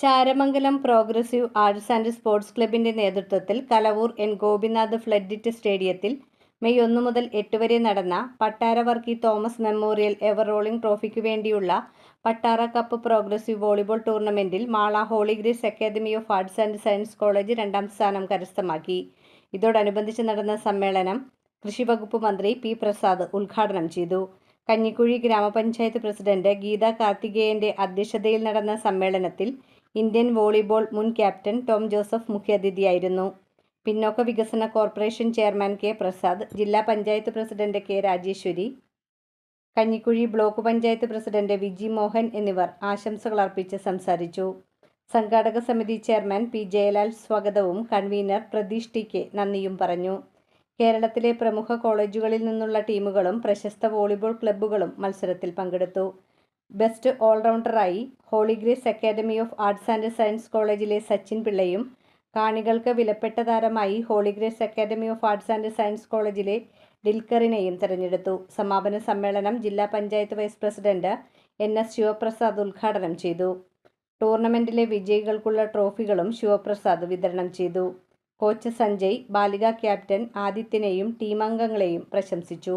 Charamangalam progressive arts and sports ക്ലബിന്റെ നേതൃത്വത്തിൽ Kalavoor N Gopinath ഫ്ലഡിറ്റ് സ്റ്റേഡിയത്തിൽ മെയ് ഒന്ന് മുതൽ എട്ട് വരെ നടന്ന Pattaravarkki Thomas memorial ever rolling ട്രോഫിക്ക് വേണ്ടിയുള്ള പട്ടാറ കപ്പ് പ്രോഗ്രസീവ് വോളിബോൾ ടൂർണമെന്റിൽ Mala Holy Grace Academy of Arts and Science College രണ്ടാം സ്ഥാനം കരസ്ഥമാക്കി. ഇതോടനുബന്ധിച്ച് നടന്ന സമ്മേളനം കൃഷി വകുപ്പ് മന്ത്രി പി പ്രസാദ് ഉദ്ഘാടനം ചെയ്തു. കഞ്ഞിക്കുഴി ഗ്രാമപഞ്ചായത്ത് പ്രസിഡന്റ് ഗീത കാർത്തികേയന്റെ അധ്യക്ഷതയിൽ നടന്ന സമ്മേളനത്തിൽ ഇന്ത്യൻ വോളിബോൾ മുൻ ക്യാപ്റ്റൻ ടോം ജോസഫ് മുഖ്യാതിഥിയായിരുന്നു. പിന്നോക്ക വികസന കോർപ്പറേഷൻ ചെയർമാൻ കെ പ്രസാദ് ജില്ലാ panchayat president K Rajeshwari Kanjikuzhi block panchayat president Viji Mohan എന്നിവർ ആശംസകൾ അർപ്പിച്ച് സംസാരിച്ചു. സംഘാടക സമിതി ചെയർമാൻ പി ജയലാൽ സ്വാഗതവും കൺവീനർ പ്രതീഷ് ടി കെ നന്ദിയും പറഞ്ഞു. കേരളത്തിലെ പ്രമുഖ കോളേജുകളിൽ നിന്നുള്ള ടീമുകളും പ്രശസ്ത വോളിബോൾ ക്ലബ്ബുകളും മത്സരത്തിൽ പങ്കെടുത്തു. Best ഓൾറൗണ്ടറായി Holy Grace Academy of Arts and Science കോളേജിലെ സച്ചിൻ പിള്ളയും കാണികൾക്ക് വിലപ്പെട്ട താരമായി Holy Grace Academy of Arts and Science കോളേജിലെ ഡിൽക്കറിനെയും തെരഞ്ഞെടുത്തു. സമാപന സമ്മേളനം ജില്ലാ panchayat vice president N S Shivaprasad ഉദ്ഘാടനം ചെയ്തു. ടൂർണമെന്റിലെ വിജയികൾക്കുള്ള ട്രോഫികളും ശിവപ്രസാദ് വിതരണം ചെയ്തു. കോച്ച് സഞ്ജയ് ബാലിക ക്യാപ്റ്റൻ ആദിത്യനെയും ടീമംഗങ്ങളെയും പ്രശംസിച്ചു.